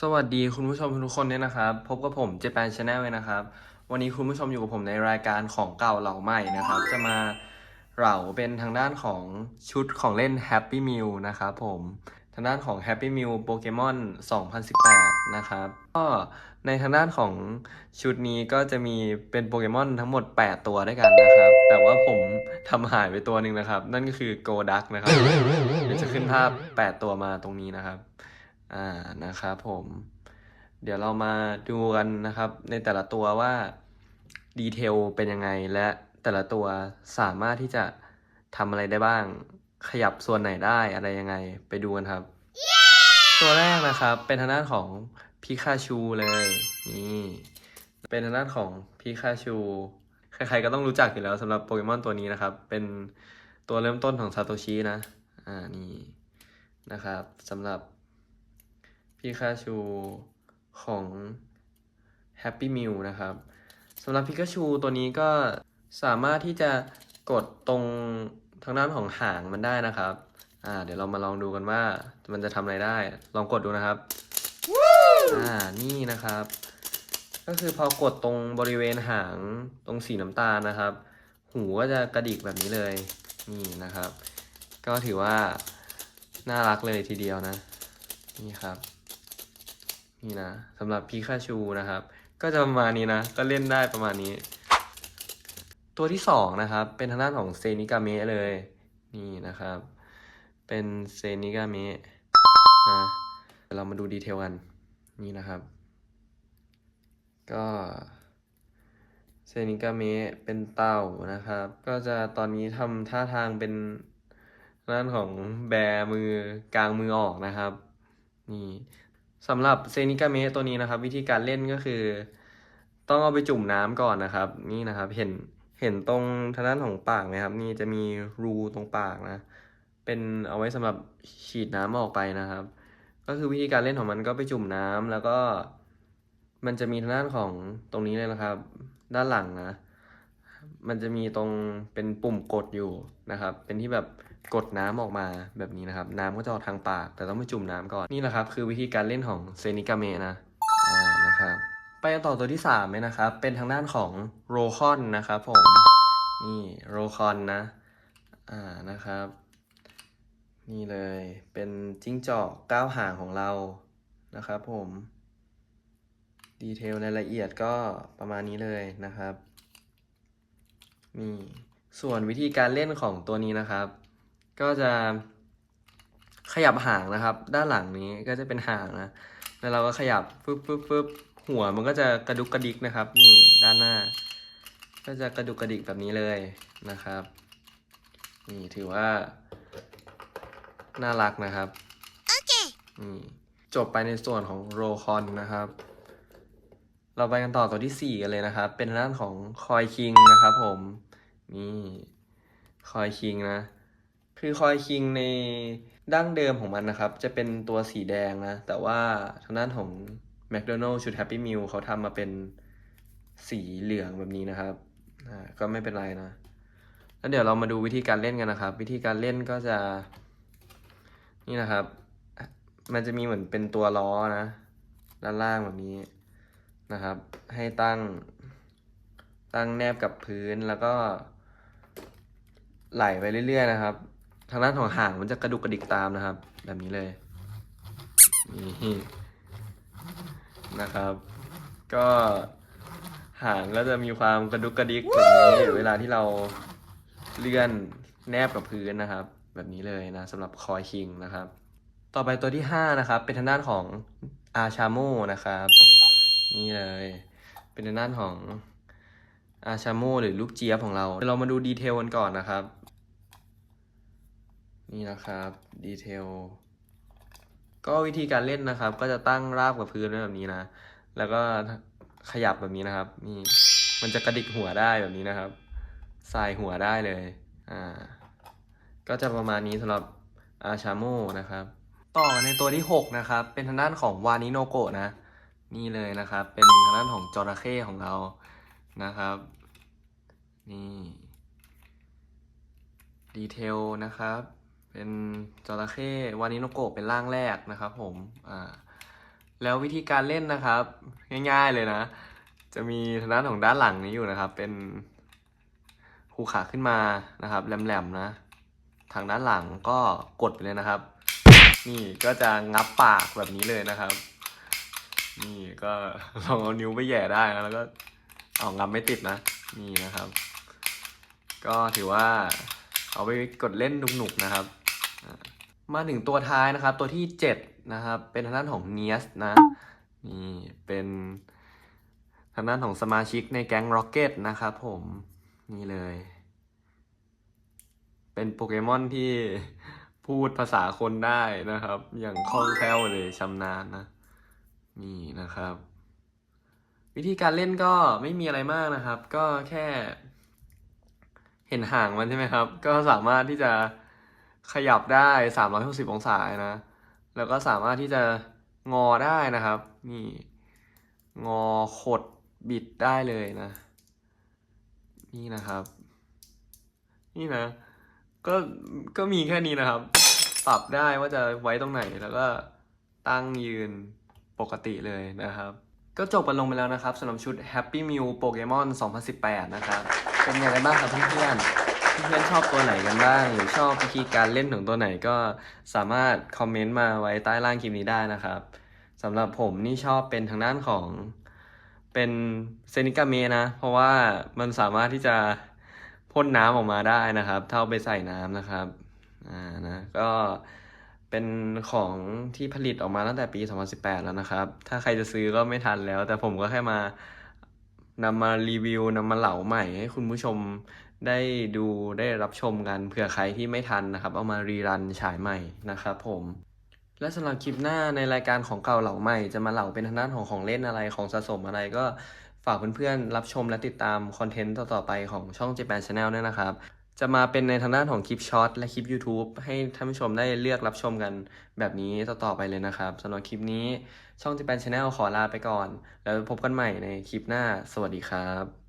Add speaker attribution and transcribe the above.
Speaker 1: สวัสดีคุณผู้ชมทุกคนด้วยนะครับ พบกับผมเจแปนชาแนลเลยนะครับ วันนี้คุณผู้ชมอยู่กับผมในรายการของเก่าเหล่าใหม่นะครับ จะมาเหล่าเป็นทางด้านของชุดของเล่น Happy Meal นะครับผมทางด้านของ Happy Meal โปเกมอน2018 นะครับก็ในทางด้านของชุดนี้ก็จะมีเป็นโปเกมอนทั้งหมด 8 ตัวด้วยกันนะครับ แต่ว่าผมทำหายไปตัวหนึ่งนะครับ นั่นก็คือโกดักนะครับเดี๋ยวจะขึ้นภาพ 8 ตัวมาตรงนี้นะครับ อ่านะครับผม เดี๋ยวเรามาดูกันนะครับ ในแต่ละตัวว่าดีเทลเป็นยังไง และแต่ละตัวสามารถที่จะทำอะไรได้บ้าง ขยับส่วนไหนได้อะไรยังไงไปดูกันครับตัวแรกนะครับเป็นทางด้านของพิคาชูเลยนี่เป็นทางด้านของพิคาชูใครๆก็ต้องรู้จักอยู่แล้วสำหรับโปเกมอนตัวนี้นะครับ เป็นตัวเริ่มต้นของซาโตชินะ อ่านี่นะครับสำหรับ พิคาชูของ Happy Meal นะครับสำหรับพิกาชูตัวนี้ก็สามารถที่จะกดตรงทางด้านของหางมันได้นะครับ อ่า เดี๋ยวเรามาลองดูกันว่ามันจะทำอะไรได้ ลองกดดูนะครับ อ่า นี่นะครับ ก็คือพอกดตรงบริเวณหางตรงสีน้ำตาลนะครับ หูก็จะกระดิกแบบนี้เลย นี่นะครับ ก็ถือว่าน่ารักเลยทีเดียวนะ นี่ครับ นี่นะสำหรับพิคาชูนะครับ ก็จะประมาณนี้นะ ก็เล่นได้ประมาณนี้ ตัวที่สองนะครับ เป็นทางด้านของเซนิกาเมะเลย นี่นะครับ เป็นเซนิกาเมะนะเดี๋ยวเรามาดูดีเทลกัน นี่นะครับ ก็เซนิกาเมะเป็นเต่านะครับ ก็จะตอนนี้ทำท่าทางเป็นด้านของแบมือกลางมือออกนะครับ นี่ สำหรับเซนิกาเมะตัวนี้นะครับ วิธีการเล่นก็คือ ต้องเอาไปจุ่มน้ำก่อนนะครับ นี่นะครับเห็นเห็นตรงทางด้านของปากไหมครับ นี่จะมีรูตรงปากนะ เป็นเอาไว้สำหรับฉีดน้ำออกไปนะครับ ก็คือวิธีการเล่นของมันก็ไปจุ่มน้ำแล้วก็มันจะมีทางด้านของตรงนี้เลยนะครับ ด้านหลังนะ มันจะมีตรงเป็นปุ่มกดอยู่นะครับ เป็นที่แบบ กดน้ำออกมาแบบนี้นะครับ น้ำก็จะออกทางปาก แต่ต้องไปจุ่มน้ำก่อน นี่แหละครับ คือวิธีการเล่นของเซนิกาเมนะอ่านะครับ ไปต่อตัวที่สามเลยนะครับ เป็นทางด้านของโรคอนนะครับผม นี่โรคอนนะ อ่านะครับ นี่เลย เป็นจิ้งจอกก้าวหางของเรานะครับผม ดีเทลรายละเอียดก็ประมาณนี้เลยนะครับ นี่ ส่วนวิธีการเล่นของตัวนี้นะครับ ก็จะขยับหางนะครับ ด้านหลังนี้ก็จะเป็นหางนะ แล้วเราก็ขยับปึ๊บปึ๊บปึ๊บหัวมันก็จะกระดุกกระดิกนะครับ นี่ด้านหน้า ก็จะกระดุกกระดิกแบบนี้เลยนะครับ นี่ถือว่า น่ารักนะครับนี่จบไปในส่วนของโรคอนนะครับ เราไปกันต่อตัวที่สี่กันเลยนะครับ เป็นทางด้านของคอยคิงนะครับผม นี่คอยคิงนะ คือคอยคิงในดั้งเดิมของมันนะครับ จะเป็นตัวสีแดงนะ แต่ว่าทางด้านของ McDonald ชุด Happy Meal เขาทำมาเป็นสีเหลืองแบบนี้นะครับก็ไม่เป็นไรนะ แล้วเดี๋ยวเรามาดูวิธีการเล่นกันนะครับ วิธีการเล่นก็จะ นี่นะครับ มันจะมีเหมือนเป็นตัวล้อนะ ด้านล่างแบบนี้นะครับ ให้ตั้งตั้งแนบกับพื้นแล้วก็ไหลไปเรื่อยๆนะครับ ทางด้านของหางมันจะกระดุกกระดิกตามนะครับ แบบนี้เลยนี่นะครับ ก็หางก็จะมีความกระดุกกระดิกแบบนี้เวลาที่เราเลื่อนแนบกับพื้นนะครับ แบบนี้เลยนะสำหรับคอยคิงนะครับ ต่อไปตัวที่ห้านะครับ เป็นทางด้านของอาชาโมนะครับ นี่เลย เป็นทางด้านของอาชาโมหรือลูกเจี๊ยบของเราเดี๋ยวเรามาดูดีเทลกันก่อนนะครับ นี่นะครับดีเทลก็วิธีการเล่นนะครับ ก็จะตั้งราบกับพื้นไว้แบบนี้นะ แล้วก็ขยับแบบนี้นะครับ นี่มันจะกระดิกหัวได้แบบนี้นะครับสายหัวได้เลยอ่าก็จะประมาณนี้สำหรับอาชาโมนะครับ ต่อในตัวที่หกนะครับ เป็นทางด้านของวานิโนโกะนะ นี่เลยนะครับ เป็นทางด้านของจระเข้ของเรานะครับ นี่ ดีเทลนะครับ เป็นจระเข้วานิโนโกะเป็นร่างแรกนะครับผมอ่าแล้ววิธีการเล่นนะครับ ง่ายๆเลยนะ จะมีทางด้านของด้านหลังนี้อยู่นะครับ เป็นหูขาขึ้นมานะครับแหลมๆนะ ทางด้านหลังก็กดไปเลยนะครับ นี่ก็จะงับปากแบบนี้เลยนะครับ นี่ก็ลองเอานิ้วไปแย่ได้นะแล้วก็เอางับไม่ติดนะ นี่นะครับ ก็ถือว่าเอาไปกดเล่นหนุกๆนะครับ มาถึงตัวท้ายนะครับ ตัวที่เจ็ดนะครับ เป็นทางด้านของเนียสนะ นี่เป็นทางด้านของสมาชิกในแก๊ง Rocket นะครับผม นี่เลย เป็นโปเกมอนที่พูดภาษาคนได้นะครับ อย่างคล่องแคล่วเลยชำนาญนะ นี่นะครับ วิธีการเล่นก็ไม่มีอะไรมากนะครับ ก็แค่ เห็นห่างมันใช่ไหมครับ ก็สามารถที่จะ ขยับได้ 360 องศานะ แล้วก็สามารถที่จะงอได้นะครับ นี่ งอขดบิดได้เลยนะ นี่นะครับ นี่นะ ก็ ก็มีแค่นี้นะครับ ปรับได้ว่าจะไว้ตรงไหน แล้วก็ตั้งยืนปกติเลยนะครับ ก็จบกันลงไปแล้วนะครับสำหรับชุด Happy Meal Pokemon 2018 นะครับ เป็นยังไงบ้างครับเพื่อนๆ เพื่อนๆชอบตัวไหนกันบ้าง หรือชอบวิธีการเล่นของตัวไหนก็สามารถคอมเมนต์มาไว้ใต้ล่างคลิปนี้ได้นะครับสำหรับผมนี่ชอบเป็นทางด้านของเป็นเซนิกาเมนะ เพราะว่ามันสามารถที่จะพ่นน้ำออกมาได้นะครับถ้าเอาไปใส่น้ำนะครับอ่านะก็เป็นของที่ผลิตออกมาตั้งแต่ปี 2018 แล้วนะครับ ถ้าใครจะซื้อก็ไม่ทันแล้ว แต่ผมก็แค่มานำมารีวิวนำมาเหลาใหม่ให้คุณผู้ชม ได้ดูได้รับชมกันเผื่อใครที่ไม่ทันนะครับ เอามารีรันฉายใหม่นะครับผม และสำหรับคลิปหน้าในรายการของเก่าเหล่าใหม่ จะมาเหล่าเป็นทางด้านของของเล่นอะไรของสะสมอะไรก็ฝากเพื่อนๆรับชมและติดตามคอนเทนต์ต่อๆไปของช่อง Japan Channel ด้วยนะครับ จะมาเป็นในทางด้านของคลิปช็อตและคลิป YouTube ให้ท่านผู้ชมได้เลือกรับชมกันแบบนี้ต่อๆไปเลยนะครับสำหรับคลิปนี้ช่อง Japan Channel ขอลาไปก่อน แล้วพบกันใหม่ในคลิปหน้า สวัสดีครับ